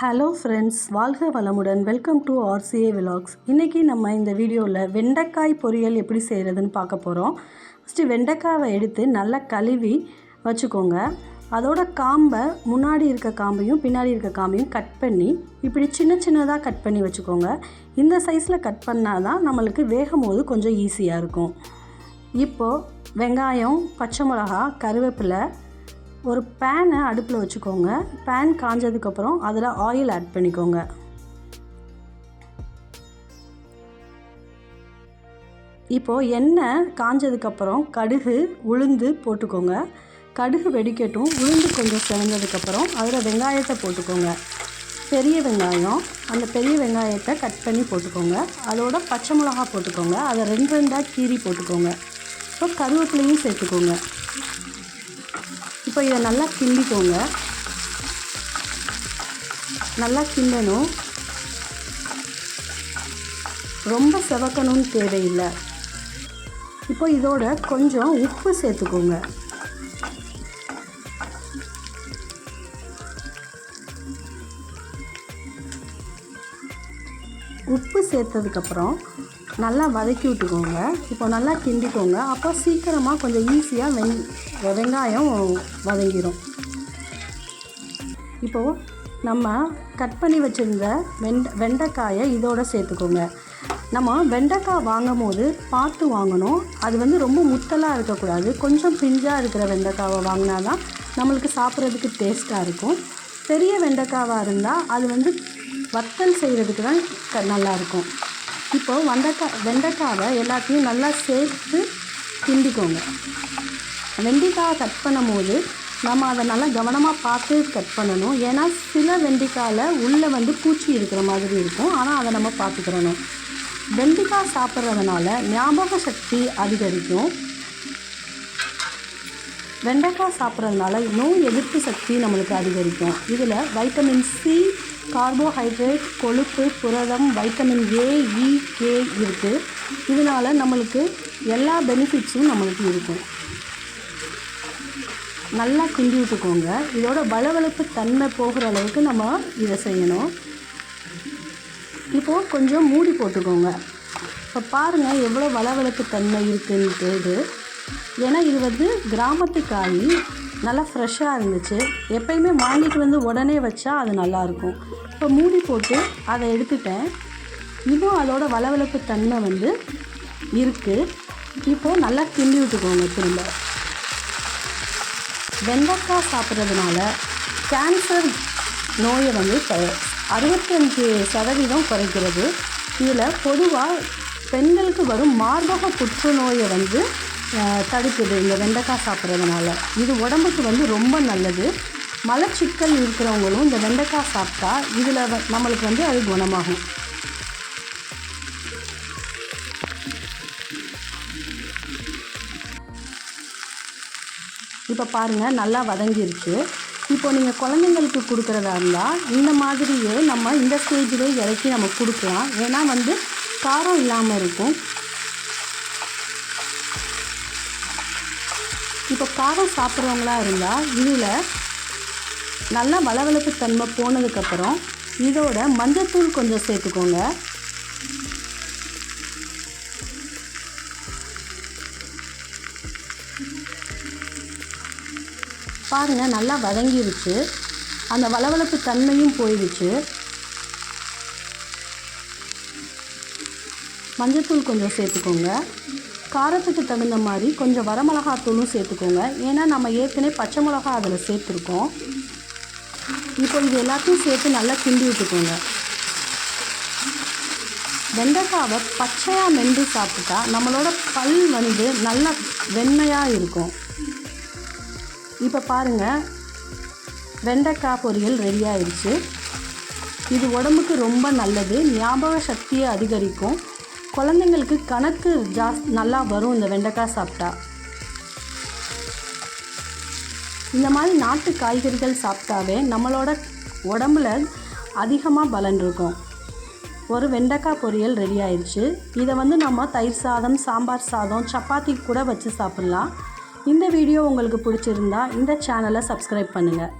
Hello friends வாழ்க வளமுடன். Welcome to RCA vlogs இன்றைக்கி நம்ம இந்த வீடியோவில் வெண்டைக்காய் பொரியல் எப்படி செய்கிறதுன்னு பார்க்க போகிறோம் ஃபஸ்ட்டு வெண்டைக்காவை எடுத்து நல்லா கழுவி வச்சுக்கோங்க. அதோட காம்பை முன்னாடி இருக்க காம்பையும் பின்னாடி இருக்க காம்பையும் கட் பண்ணி இப்படி சின்ன சின்னதாக கட் பண்ணி வச்சுக்கோங்க. இந்த சைஸில் கட் பண்ணால் தான் நம்மளுக்கு வேகும் போது கொஞ்சம் ஈஸியாக இருக்கும். இப்போது வெங்காயம் பச்சை மிளகா கருவேப்பிலை ஒரு பேனை அடுப்பில் வச்சுக்கோங்க. பேன் காஞ்சதுக்கப்புறம் அதில் ஆயில் ஆட் பண்ணிக்கோங்க. இப்போது எண்ணெய் காஞ்சதுக்கப்புறம் கடுகு உளுந்து போட்டுக்கோங்க. கடுகு வெடிக்கட்டும் உளுந்து கொஞ்சம் சிறந்ததுக்கப்புறம் அதில் வெங்காயத்தை போட்டுக்கோங்க. பெரிய வெங்காயம் அந்த பெரிய வெங்காயத்தை கட் பண்ணி போட்டுக்கோங்க. அதோட பச்சை மிளகா போட்டுக்கோங்க. அதை ரெண்டு ரெண்டாக கீரி போட்டுக்கோங்க. இப்போ கருவேப்பிலையும் சேர்த்துக்கோங்க. இப்போ இதை நல்லா கிண்டிக்கோங்க. நல்லா கிண்டணும். ரொம்ப செவக்கணும்னு தேவையில்லை. இப்போ இதோட கொஞ்சம் உப்பு சேர்த்துக்கோங்க. உப்பு சேர்த்ததுக்கப்புறம் நல்லா வதக்கி விட்டுக்கோங்க. இப்போ நல்லா கிண்டிக்கோங்க. அப்போ சீக்கிரமாக கொஞ்சம் ஈஸியாக வெங் வெங்காயம் வதங்கிடும் இப்போது நம்ம கட் பண்ணி வச்சுருந்த வெண்ட வெண்டைக்காயை இதோடு சேர்த்துக்கோங்க. நம்ம வெண்டைக்காய் வாங்கும் போது பார்த்து வாங்கணும். அது வந்து ரொம்ப முத்தலாக இருக்கக்கூடாது. கொஞ்சம் பிஞ்சாக இருக்கிற வெண்டைக்காவை வாங்கினா தான் நம்மளுக்கு சாப்பிட்றதுக்கு டேஸ்ட்டாக இருக்கும். பெரிய வெண்டைக்காவாக இருந்தால் அது வந்து வத்தல் செய்கிறதுக்கு தான் க நல்லாயிருக்கும் இப்போது வெண்டைக்காய் வெண்டைக்காவை எல்லாத்தையும் நல்லா சேர்த்து கிண்டிக்கோங்க. வெண்டைக்காய் கட் பண்ணும்போது நம்ம அதை நல்லா கவனமாக பார்த்து கட் பண்ணணும். ஏன்னா சில வெண்டைக்காயில் உள்ளே வந்து பூச்சி இருக்கிற மாதிரி இருக்கும். ஆனால் அதை நம்ம பார்த்துக்கிறணும். வெண்டைக்காய் சாப்பிட்றதுனால ஞாபக சக்தி அதிகரிக்கும். வெண்டைக்காய் சாப்பிட்றதுனால நோய் எதிர்ப்பு சக்தி நம்மளுக்கு அதிகரிக்கும். இதில் வைட்டமின் சி கார்போஹைட்ரேட் கொழுப்பு புரதம் vitamin A E e, K இருக்குது இதனால் நம்மளுக்கு எல்லா பெனிஃபிட்ஸும் நம்மளுக்கு இருக்கும். நல்லா கிண்டி விட்டுக்கோங்க. இதோட வளவளப்பு தன்மை போகிற அளவுக்கு நம்ம இதை செய்யணும். இப்போது கொஞ்சம் மூடி போட்டுக்கோங்க. இப்போ பாருங்கள் எவ்வளோ வளவளப்பு தன்மை இருக்குன்ட்டு இது. ஏன்னா இது வந்து கிராமத்து காய் நல்லா ஃப்ரெஷ்ஷாக இருந்துச்சு. எப்பயுமே வாங்கிட்டு வந்து உடனே வச்சா அது நல்லாயிருக்கும் இப்போ மூடி போட்டு அதை எடுத்துட்டேன். இன்னும் அதோட வளவளப்பு தன்மை வந்து இருக்குது இப்போது நல்லா கிண்டி விட்டுக்கோங்க திரும்ப. வெண்டைக்காய் சாப்பிட்றதுனால கேன்சர் நோயை வந்து அறுபத்தஞ்சு சதவீதம் குறைக்கிறது. இதில் பொதுவாக பெண்களுக்கு வரும் மார்பக புற்றுநோயை வந்து தடுக்குது இந்த வெண்டைக்காய் சாப்பிட்றதுனால. இது உடம்புக்கு வந்து ரொம்ப நல்லது. மலச்சிக்கல் இருக்கிறவங்களும் இந்த வெண்டைக்காய் சாப்பிட்டா இதில் நம்மளுக்கு வந்து அது குணமாகும். இப்போ பாருங்கள் நல்லா வதங்கிருச்சு. இப்போ நீங்கள் குழந்தைங்களுக்கு கொடுக்குறதா இருந்தால் இந்த மாதிரியே நம்ம இந்த ஸ்டேஜிலே இறக்கி நம்ம கொடுக்கலாம். ஏன்னா வந்து காரம் இல்லாமல் இருக்கும். இப்போ காரம் சாப்பிட்றவங்களா இருந்தால் இதில் நல்லா வளவளப்பு தன்மை போனதுக்கப்புறம் இதோட மஞ்சத்தூள் கொஞ்சம் சேர்த்துக்கோங்க. பாருங்கள் நல்லா வதங்கிருச்சு. அந்த வளவளப்பு தன்மையும் போயிடுச்சு. மஞ்சத்தூள் கொஞ்சம் சேர்த்துக்கோங்க. காரத்துக்கு தகுந்த மாதிரி கொஞ்சம் வரமிளகாத்தூளும் சேர்த்துக்கோங்க. ஏன்னா நம்ம ஏற்கனவே பச்சை மிளகா அதில் சேர்த்துருக்கோம். இப்போ இது எல்லாத்தையும் சேர்த்து நல்லா கிண்டி விட்டுக்கோங்க. வெண்டைக்காவை பச்சையாக மென்று சாப்பிட்டா நம்மளோட பல் வந்து நல்லா வெண்மையாக இருக்கும். இப்போ பாருங்கள் வெண்டைக்காய் பொரியல் ரெடி ஆயிடுச்சு. இது உடம்புக்கு ரொம்ப நல்லது. ஞாபக சக்தியை அதிகரிக்கும். குழந்தைங்களுக்கு கணக்கு ஜாஸ் நல்லா வரும் இந்த வெண்டைக்காய் சாப்பிட்டா. இந்த மாதிரி நாட்டு காய்கறிகள் சாப்பிட்டாவே நம்மளோட உடம்புல அதிகமாக பலன் இருக்கும். ஒரு வெண்டைக்காய் பொரியல் ரெடி ஆயிடுச்சு. இதை வந்து நம்ம தயிர் சாதம் சாம்பார் சாதம் சப்பாத்தி கூட வச்சு சாப்பிட்லாம். இந்த வீடியோ உங்களுக்கு பிடிச்சிருந்தா இந்த சேனலை சப்ஸ்கிரைப் பண்ணுங்கள்